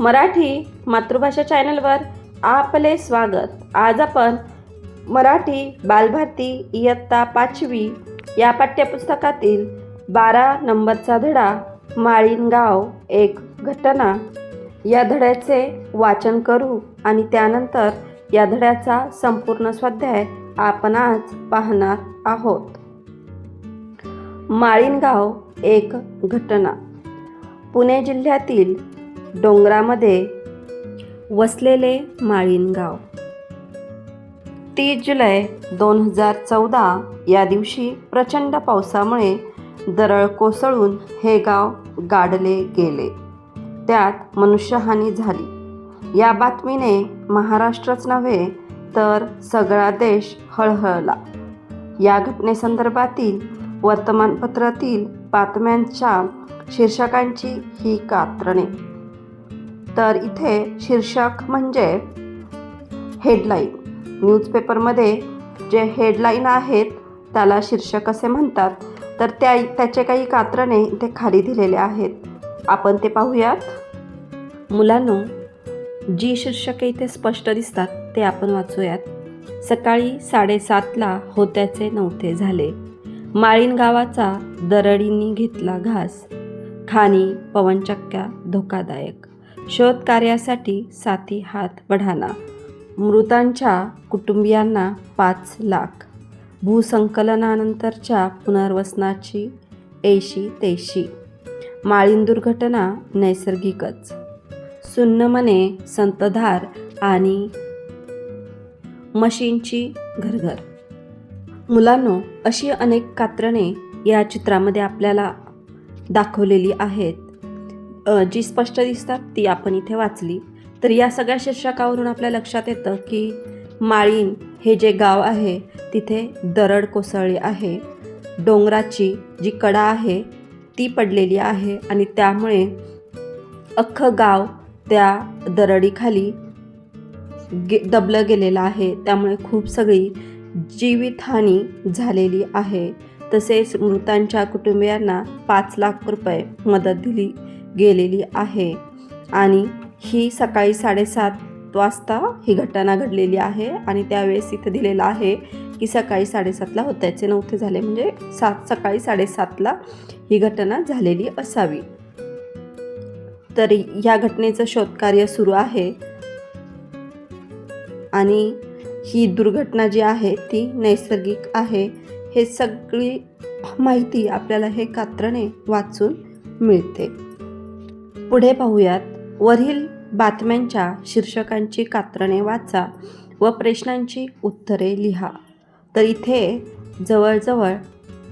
मराठी मातृभाषा चॅनलवर आपले स्वागत. आज आपण मराठी बालभारती इयत्ता पाचवी या पाठ्यपुस्तकातील बारा नंबरचा धडा माळीणगाव एक घटना. या धड्याचे वाचन करू आणि त्यानंतर या धड्याचा संपूर्ण स्वाध्याय आपण आज पाहणार आहोत. माळीनगाव एक घटना. पुणे जिल्ह्यातील डोंगरामध्ये वसलेले माळीनगाव तीस जुलै दोन हजार चौदा या दिवशी प्रचंड पावसामुळे दरळ कोसळून हे गाव गाडले गेले. त्यात मनुष्यहानी झाली. या बातमीने महाराष्ट्रच नव्हे तर सगळा देश हळहळला. या घटनेसंदर्भातील वर्तमानपत्रातील बातम्यांच्या शीर्षकांची ही कात्रणे. तर इथे शीर्षक म्हणजे हेडलाईन न्यूजपेपरमध्ये जे हेडलाईन आहेत त्याला शीर्षक असे म्हणतात. तर त्या त्याचे काही कात्रणे इथे खाली दिलेले आहेत. आपण ते पाहूयात. मुलांनो जी शीर्षके इथे स्पष्ट दिसतात ते आपण वाचूयात. सकाळी साडेसातला होत्याचे नव्हते झाले. माळीन गावाचा दरडींनी घेतला घास. खाणी पवनचक्क्या धोकादायक. शोध कार्यासाठी हात बढाना. मृतांच्या कुटुंबियांना पाच लाख. भूसंकलनानंतरच्या पुनर्वसनाची ऐशी तेशी माळीन दुर्घटना नैसर्गिकच. सुन्नमने संतधार आणि मशीनची घरघर. मुलांनो अशी अनेक कात्रणे या चित्रामध्ये आपल्याला दाखवलेली आहेत. जी स्पष्ट दिसतात ती आपण इथे वाचली. तर या सगळ्या शीर्षकावरून आपल्या लक्षात येतं की माळीन हे जे गाव आहे तिथे दरड कोसळली आहे. डोंगराची जी कडा आहे ती पडलेली आहे आणि त्यामुळे अख्खं गाव त्या दरडीखाली गे दबलं गेलेलं आहे. त्यामुळे खूप सगळी जीवितहानी झालेली आहे. तसेच मृतांच्या कुटुंबियांना पाच लाख रुपये मदत दिली. गेलेली आहे. आणि ही सकाळी साडेसात वाजता ही घटना घडलेली आहे आणि त्यावेळेस इथं दिलेलं आहे की सकाळी साडेसातला होत्याचे नव्हते झाले. म्हणजे सात सकाळी साडेसातला ही घटना झालेली असावी. तर या घटनेचं शोधकार्य सुरू आहे. आणि ही दुर्घटना जी आहे ती नैसर्गिक आहे. हे सगळी माहिती आपल्याला हे कात्रणे वाचून मिळते. पुढे पाहूयात. वरील बातम्यांच्या शीर्षकांची कात्रणे वाचा व प्रश्नांची उत्तरे लिहा. तर इथे जवळजवळ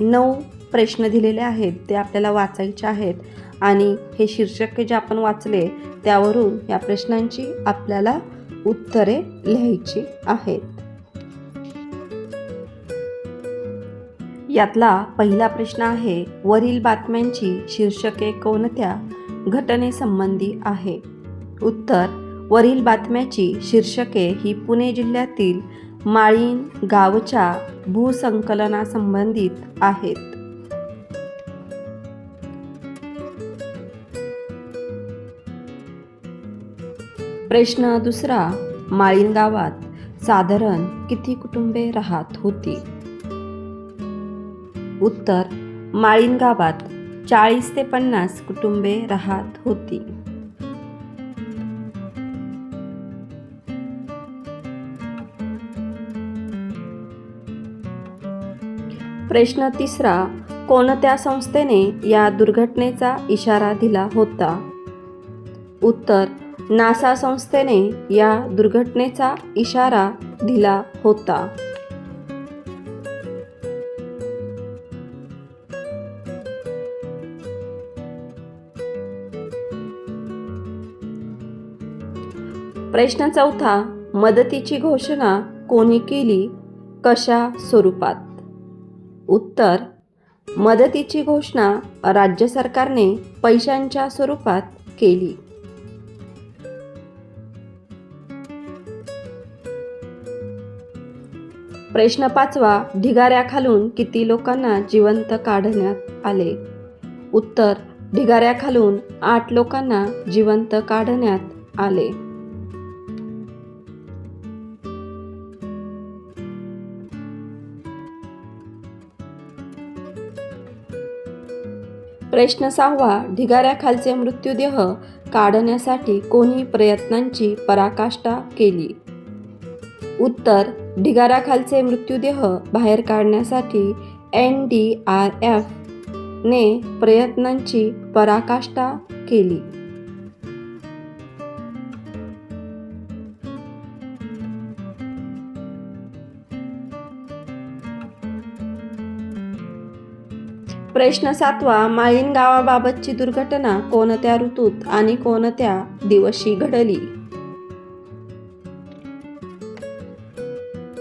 नऊ प्रश्न दिलेले आहेत ते आपल्याला वाचायचे आहेत आणि हे शीर्षके जे आपण वाचले त्यावरून या प्रश्नांची आपल्याला उत्तरे लिहायची आहेत. यातला पहिला प्रश्न आहे वरील बातम्यांची शीर्षके कोणत्या? घटनेसंबंधी आहे. उत्तर वरील बातम्याची शीर्षके ही पुणे जिल्ह्यातील माळीन गावच्या भूसंकलनासंबंधित आहेत. प्रश्न दुसरा माळीन गावात साधारण किती कुटुंबे राहत होती? उत्तर माळीन गावात चाळीस ते पन्नास कुटुंबे राहत होती. प्रश्न तिसरा कोणत्या संस्थेने या दुर्घटनेचा इशारा दिला होता? उत्तर नासा संस्थेने या दुर्घटनेचा इशारा दिला होता. प्रश्न चौथा मदतीची घोषणा कोणी केली? कशा स्वरूपात? उत्तर मदतीची घोषणा राज्य सरकारने पैशांच्या स्वरूपात केली. प्रश्न पाचवा ढिगाऱ्याखालून किती लोकांना जिवंत काढण्यात आले? उत्तर ढिगाऱ्याखालून आठ लोकांना जिवंत काढण्यात आले. प्रश्न सहावा ढिगाऱ्याखालचे मृत्यूदेह काढण्यासाठी कोणी प्रयत्नांची पराकाष्ठा केली. उत्तर ढिगाऱ्याखालचे मृत्यूदेह बाहेर काढण्यासाठी एन डी आर एफ ने प्रयत्नांची पराकाष्ठा केली. प्रश्न सातवा माळीन गावाबाबतची दुर्घटना कोणत्या ऋतूत आणि कोणत्या दिवशी घडली?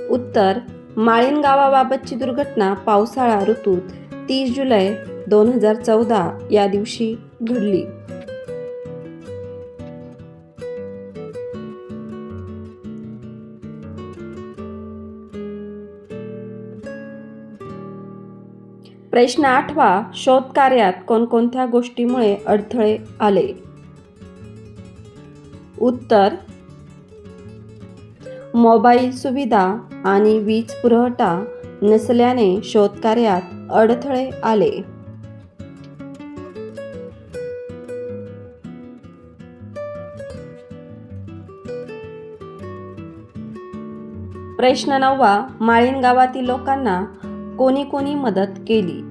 उत्तर माळीन गावाबाबतची दुर्घटना पावसाळा ऋतूत तीस जुलै दोन हजार चौदा या दिवशी घडली. प्रश्न आठवा शोधकार्यात कोणकोणत्या गोष्टीमुळे अडथळे आले? उत्तर मोबाईल सुविधा आणि वीज पुरवठा नसल्याने शोधकार्यात अडथळे आले. प्रश्न नववा माळीन गावातील लोकांना कोणी कोणी मदत केली.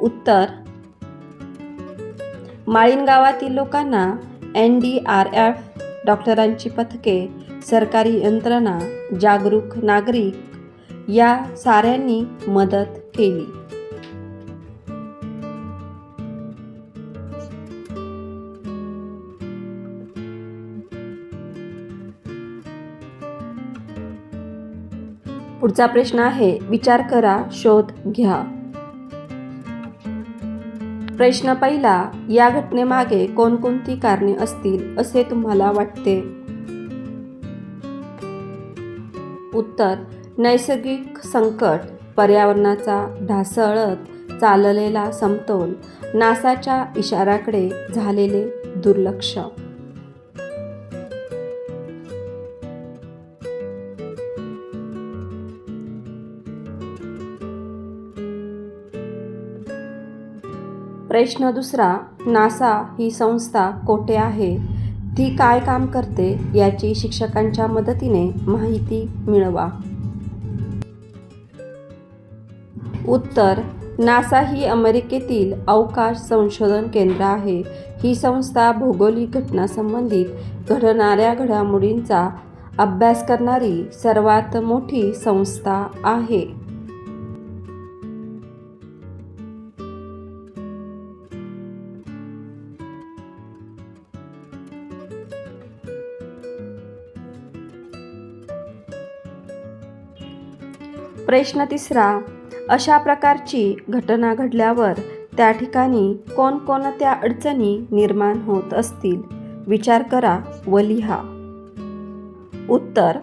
उत्तर माळीन गावातील लोकांना एन डी आर एफ डॉक्टरांची पथके सरकारी यंत्रणा जागरूक नागरिक या साऱ्यांनी मदत केली. पुढचा प्रश्न आहे विचार करा शोध घ्या. प्रश्न पहिला या घटनेमागे कोणकोणती कारणे असतील असे तुम्हाला वाटते? उत्तर नैसर्गिक संकट पर्यावरणाचा ढासळत चाललेला समतोल नासाच्या इशाराकडे झालेले दुर्लक्ष. प्रश्न दुसरा नासा ही संस्था कोठे आहे? ती काय काम करते याची शिक्षकांच्या मदतीने माहिती मिळवा. उत्तर नासा ही अमेरिकेतील अवकाश संशोधन केंद्र आहे. ही संस्था भौगोलिक घटनासंबंधित घडणाऱ्या घडामोडींचा अभ्यास करणारी सर्वात मोठी संस्था आहे. प्रश्न तिसरा अशा प्रकारची घटना घडल्यावर त्या ठिकाणी कोणकोणत्या अडचणी निर्माण होत असतील? विचार करा व लिहा उत्तर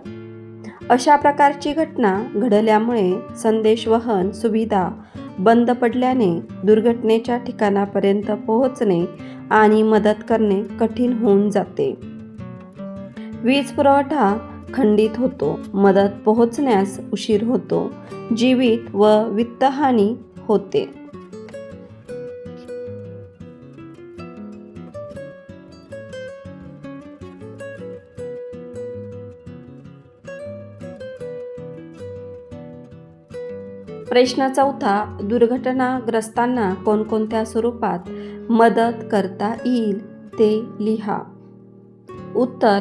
अशा प्रकारची घटना घडल्यामुळे संदेशवहन सुविधा बंद पडल्याने दुर्घटनेच्या ठिकाणापर्यंत पोहोचणे आणि मदत करणे कठीण होऊन जाते. वीज पुरवठा खंडित होतो मदत पोहोचण्यास उशीर होतो जीवित व वित्तहानी होते. प्रश्न चौथा दुर्घटनाग्रस्तांना कोणकोणत्या स्वरूपात मदत करता येईल ते लिहा. उत्तर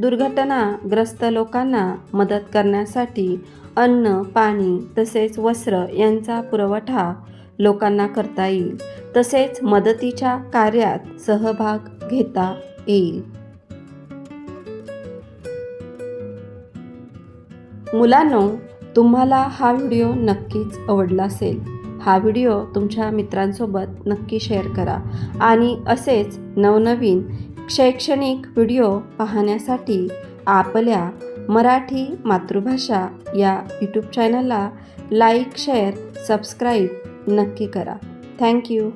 दुर्घटनाग्रस्त लोकांना मदत करण्यासाठी अन्न पाणी तसेच वस्त्र यांचा पुरवठा लोकांना करता येईल. तसेच मदतीच्या कार्यात सहभाग घेता येईल. मुलांनो तुम्हाला हा व्हिडिओ नक्कीच आवडला असेल. हा व्हिडिओ तुमच्या मित्रांसोबत नक्की शेअर करा आणि असेच नवनवीन शैक्षणिक व्हिडिओ पाहण्यासाठी आपल्या मराठी मातृभाषा या यूट्यूब चॅनलला लाईक शेअर सबस्क्राईब नक्की करा. थँक्यू